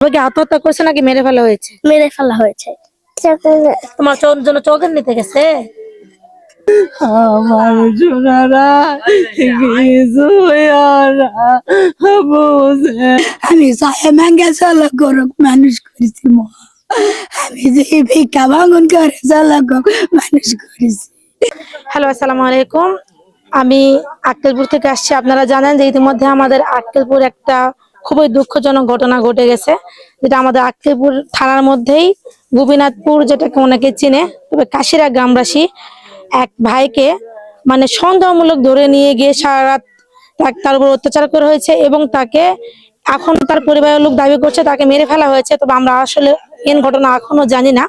তোমাকে আত্মহত্যা করছে নাকি মেরে ফেলা হয়েছে? মেরে ফেলা হয়েছে। তোমার চোর জন্য চৌকের নিতে গেছে। আমার সোনারা কিছু বোঝে। আমি সাহেব চালা করক মানুষ করেছি আমি যে ভিক্ষা ভাঙন করে চালা মানুষ করেছি। হ্যালো আসসালামু আলাইকুম। আমি আক্কেলপুর থেকে আসছি। আপনারা জানেন যে ইতিমধ্যে আমাদের আক্কেলপুর একটা খুবই দুঃখজনক ঘটনা ঘটে গেছে, যেটা আমাদের আক্কেলপুর থানার মধ্যেই গোপীনাথপুর যেটাকে অনেকে চিনে, তবে কাশিরা গ্রামবাসী এক ভাইকে মানে সন্দেহমূলক ধরে নিয়ে গিয়ে সারা রাত তার উপর অত্যাচার করা হয়েছে এবং তাকে এখন তার পরিবারের লোক দাবি করছে তাকে মেরে ফেলা হয়েছে, তবে আমরা আসলে এন ঘটনা এখনও জানি না।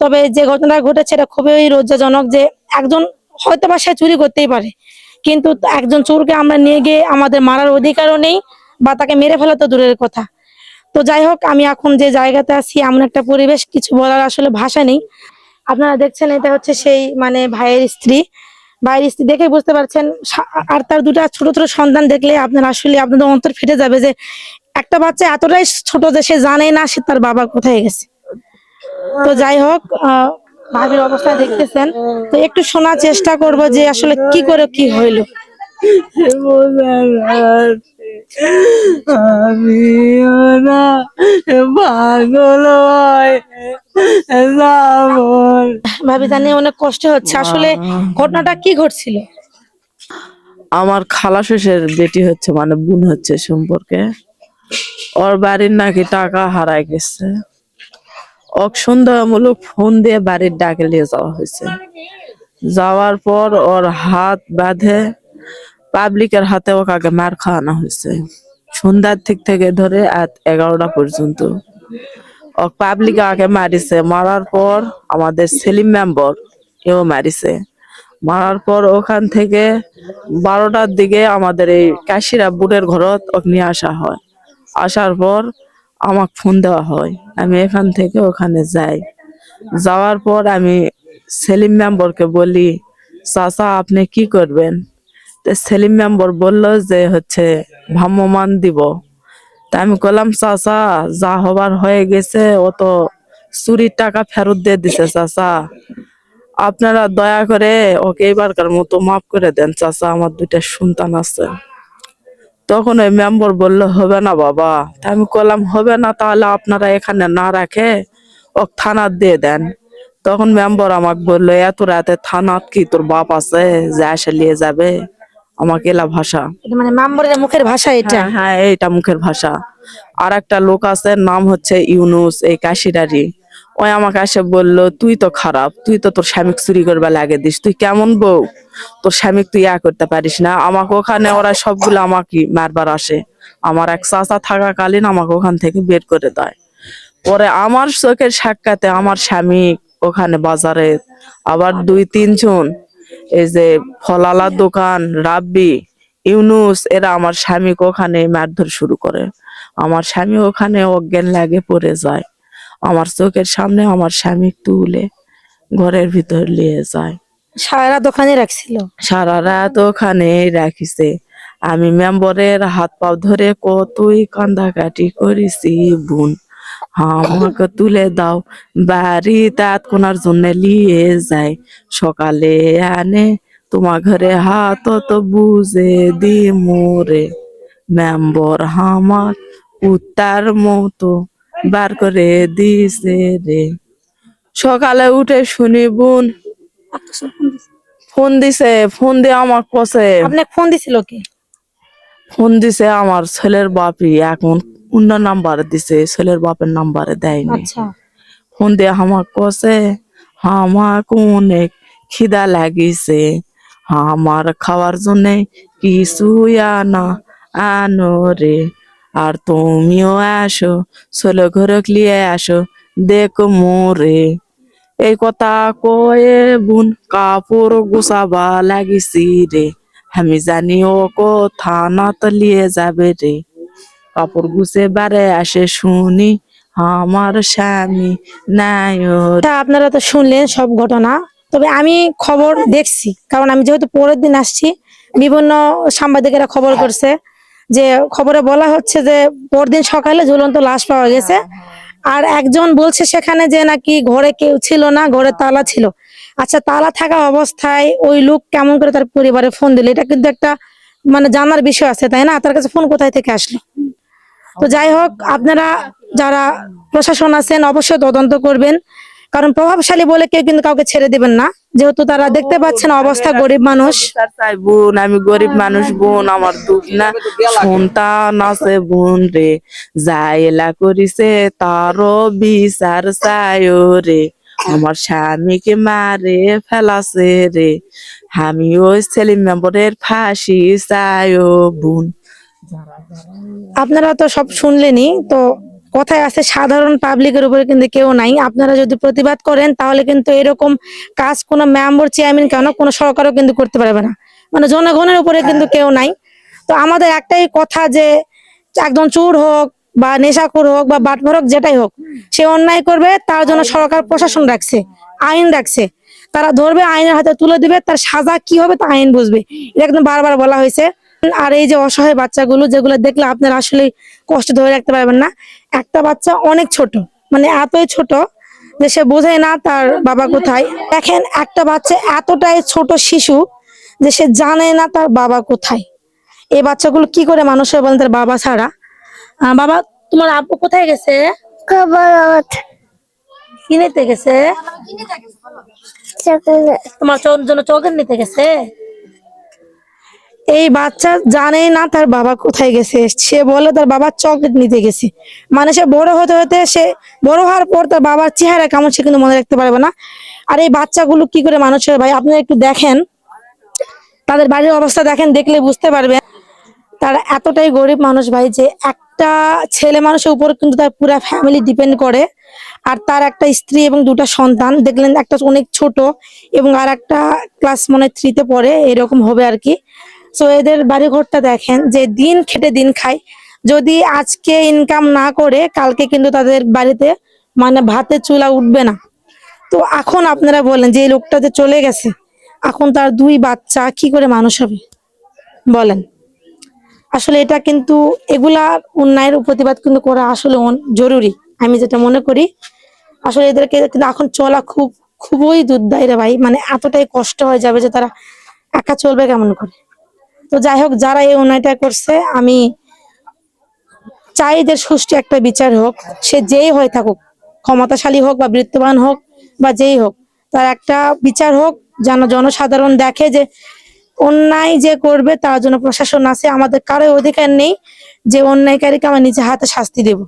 তবে যে ঘটনাটা ঘটেছে এটা খুবই লজ্জাজনক যে একজন হয়তো বা সে চুরি করতেই পারে, কিন্তু একজন চোরকে আমরা নিয়ে গিয়ে আমাদের মারার অধিকারও নেই বা তাকে মেরে ফেলা তো দূরের কথা। তো যাই হোক, আমি এখন যে জায়গাতে আছি, এমন একটা পরিবেশ, কিছু বলার আসলে ভাষা নেই। আপনারা দেখছেন, এটা হচ্ছে সেই মানে ভাইয়ের স্ত্রী। ভাইয়ের স্ত্রী দেখে বুঝতে পারছেন আর তার দুটা ছোট ছোট সন্তান দেখলে আপনার আসলে আপনাদের অন্তর ফেটে যাবে যে, একটা বাচ্চা এতটাই ছোট যে সে জানে না সে তার বাবা কোথায় গেছে। তো যাই হোক ভাবির অবস্থা দেখতেছেন। তো একটু শোনার চেষ্টা করব যে আসলে কি করে কি হইল। আমি পাগল ভাবি জানি অনেক কষ্ট হচ্ছে। আসলে ঘটনাটা কি ঘটছিল? আমার খালা শেষের বেটি হচ্ছে মানে বোন হচ্ছে সম্পর্কে। ওর বাড়ির নাকি টাকা হারায় গেছে। ওক ফোন দিয়ে বাড়ির ডাকে নিয়ে যাওয়া হয়েছে। যাওয়ার পর ওর হাত বাঁধে পাবলিকের হাতে ওকে আগে মার খাওয়ানো হয়েছে। সন্ধ্যার ঠিক থেকে ধরে রাত এগারোটা পর্যন্ত। ও পাবলিক আগে মারিছে। মারার পর আমাদের সেলিম মেম্বর এও মারিছে। মারার পর ওখান থেকে বারোটার দিকে আমাদের এই কাশিরা বুটের ঘরত ওকে নিয়ে আসা হয়। আসার পর আমাকে ফোন দেওয়া হয়। আমি এখান থেকে ওখানে যাই। যাওয়ার পর আমি সেলিম মেম্বরকে বলি, চাচা, আপনি কি করবেন? সেলিম মেম্বর বলল যে হচ্ছে ভ্রাম্যমান দিব। তা আমি বললাম চাচা, যা হবার হয়ে গেছে, ও তো চুরির টাকা ফেরত দিয়ে দিছে, চাচা। আপনারা দয়া করে ওকে এবারকার মতো মাফ করে দেন, চাচা, আমার দুইটা সন্তান আছে। তখন ওই মেম্বার বলল, হবে না বাবা। তা আমি বললাম হবে না, তাহলে আপনারা এখানে না রাখে ও থানার দিয়ে দেন। তখন মেম্বার আমাকে বলল, এত রাতে থানাত কি তোর বাপ আছে যে এসে নিয়ে যাবে? আমাকে এলা ভাষা। মানে মাম্বরের মুখের ভাষা এটা? হ্যাঁ এটা মুখের ভাষা। আর একটা লোক আছে নাম হচ্ছে ইউনুস এই কাশিরারি ওই আমাকে এসে বলল তুই তো খারাপ তুই তো তোর স্বামীক চুরি করবে লাগে দিস। তুই কেমন বউ? তোর স্বামীক তুই ইয়া করতে পারিস না। আমাকে ওখানে ওরা সবগুলো আমাকে মারবার আসে। আমার এক চাচা থাকাকালীন আমাকে ওখান থেকে বের করে দেয়। পরে আমার চোখের সাক্ষাতে আমার স্বামী ওখানে বাজারে আবার দুই তিনজন এই যে ফলালার দোকান রাব্বি ইউনুস এরা আমার স্বামীকে ওখানে মারধর শুরু করে। আমার স্বামী ওখানে অজ্ঞান লাগে পড়ে যায়। আমার চোখের সামনে আমার স্বামী তুলে ঘরের ভিতর নিয়ে যায়। সারা দোকানে রাখছিল? সারা রাত ওখানে রাখিছে। আমি মেম্বরের হাত পাও ধরে কতই কান্দাকাটি করেছি বোন। আমাকে তুলে দাও বাড়ি তাত কোনার জন্য নিয়ে যায়। সকালে আনে তোমার ঘরে হাত তো বুঝে দি মোরে। মেম্বর আমার উত্তার মতো বার করে দিছে রে। সকালে উঠে শুনি বোন ফোন দিছে ফোন দিয়ে আমার কষে ফোন দিছিল কি? ফোন দিছে আমার ছেলের বাপই এখন অন্য নাম্বারে দিছে ছেলের বাপের নাম্বারে দেয়নি। ফোন দিয়ে আমার কষে আমার অনেক খিদা লাগিছে আমার খাওয়ার জন্য কিছু আনা আনো রে। আর তুমিও আসো ছেলে ঘরে লিয়ে আসো দেখো মোরে। এই কথা কয়ে বুন কাপড় গুছাবা লাগিছি রে। আমি জানি ও কো থানাত লিয়ে যাবে রে। কাপড় গুছে বারে আসে শুনি, আমার স্বামী নাই আপনারা তো শুনলেন সব ঘটনা, তবে আমি খবর দেখছি, কারণ আমি যেহেতু পরের দিন আসছি, বিভিন্ন সাংবাদিকেরা খবর করছে যে খবরে বলা হচ্ছে যে পরদিন সকালে ঝুলন্ত লাশ পাওয়া গেছে। আর একজন বলছে সেখানে যে নাকি ঘরে কেউ ছিল না, ঘরে তালা ছিল। আচ্ছা তালা থাকা অবস্থায় ওই লোক কেমন করে তার পরিবারে ফোন দিল? এটা কিন্তু একটা মানে জানার বিষয় আছে, তাই না? তার কাছে ফোন কোথায় থেকে আসলো? তো যাই হোক, আপনারা যারা প্রশাসন আছেন, অবশ্যই তদন্ত করবেন। কারণ প্রভাবশালী বলে কেউ কিন্তু কাউকে ছেড়ে দিবেন না। যেহেতু তারা দেখতে পাচ্ছেন অবস্থা গরিব মানুষ। বোন, আমি গরিব মানুষ, বোন, আমার দুঃখ না। সন্তান আছে বোন রে যাইলা করিছে তারও বিচার চাই রে। আমার স্বামীকে মারে ফেলাছে রে। আমি ওই সেলিম মেম্বরের ফাঁসি চাই বোন। আপনারা তো সব শুনলেনই, তো কথায় আছে সাধারণ পাবলিকের উপরে কিন্তু কেউ নাই। আপনারা যদি প্রতিবাদ করেন, তাহলে কিন্তু এরকম কাজ কোনো মেম্বার, চেয়ারম্যান কেন? কোনো সরকারও কিন্তু করতে পারবে না। মানে জনগণের উপরে কিন্তু কেউ নাই। তো আমাদের একটাই কথা যে, একজন চোর হোক বা নেশাখোর হোক বা বাটভর হোক যেটাই হোক, সে অন্যায় করবে, তার জন্য সরকার প্রশাসন রাখছে, আইন রাখছে। তারা ধরবে, আইনের হাতে তুলে দিবে, তার সাজা কি হবে তা আইন বুঝবে। এটা একদম বারবার বলা হয়েছে। আর এই যে অসহায় বাচ্চাগুলো যেগুলো দেখলে আপনারা আসলে কষ্ট ধরে রাখতে পারবেন না। একটা বাচ্চা অনেক ছোট মানে এতই ছোট যে সে বোঝে না তার বাবা কোথায়। দেখেন একটা বাচ্চা এতটাই ছোট শিশু যে সে জানে না তার বাবা কোথায়। এই বাচ্চাগুলো কি করে মানুষ হয় বলেন তার বাবা ছাড়া? বাবা তোমার আব্বু কোথায় গেছে? কি নিতে গেছে? তোমার জন্য চোখের নিতে গেছে? এই বাচ্চা জানেই না তার বাবা কোথায় গেছে। সে বলে তার বাবা চকলেট নিতে গেছে। মানে সে বড় হতে হতে সে বড় হওয়ার পর তার বাবার চেহারা কেমন সে কিন্তু মনে রাখতে পারবে না। আর এই বাচ্চাগুলো কি করে মানুষ হয় ভাই, আপনারা একটু দেখেন। তাদের বাড়ির অবস্থা দেখেন, দেখলে বুঝতে পারবেন। তারা এতটাই গরিব মানুষ ভাই যে একটা ছেলে মানুষের উপর কিন্তু তার পুরো ফ্যামিলি ডিপেন্ড করে। আর তার একটা স্ত্রী এবং দুটো সন্তান, দেখলেন একটা অনেক ছোট এবং আর একটা ক্লাস মনে থ্রিতে পড়ে, এরকম হবে আর কি। সো এদের বাড়ি ঘরটা দেখেন, যে দিন খেটে দিন খায়। যদি আজকে ইনকাম না করে, কালকে কিন্তু তাদের বাড়িতে মানে ভাতে চুলা উঠবে না। তো এখন আপনারা বলেন, যে এই লোকটা যে চলে গেছে, এখন তার দুই বাচ্চা, কি করে মানুষ হবে? বলেন। আসলে এটা কিন্তু এগুলা অন্যায়ের প্রতিবাদ কিন্তু করা আসলে জরুরি। আমি যেটা মনে করি, আসলে এদেরকে কিন্তু এখন চলা খুব খুবই দুর্দায় রে ভাই। মানে এতটাই কষ্ট হয়ে যাবে যে তারা একা চলবে কেমন করে? তো যাই হোক, যারা এই অন্যায়টা করছে, আমি চাই যে সুষ্ঠু একটা বিচার হোক। সে যেই হয়ে থাকুক, ক্ষমতাশালী হোক বা বৃত্তবান হোক বা যেই হোক, তার একটা বিচার হোক, যেন জনসাধারণ দেখে যে অন্যায় যে করবে, তার জন্য প্রশাসন আছে। আমাদের কারও অধিকার নেই যে অন্যায়কারীকে আমার নিজে হাতে শাস্তি দেব।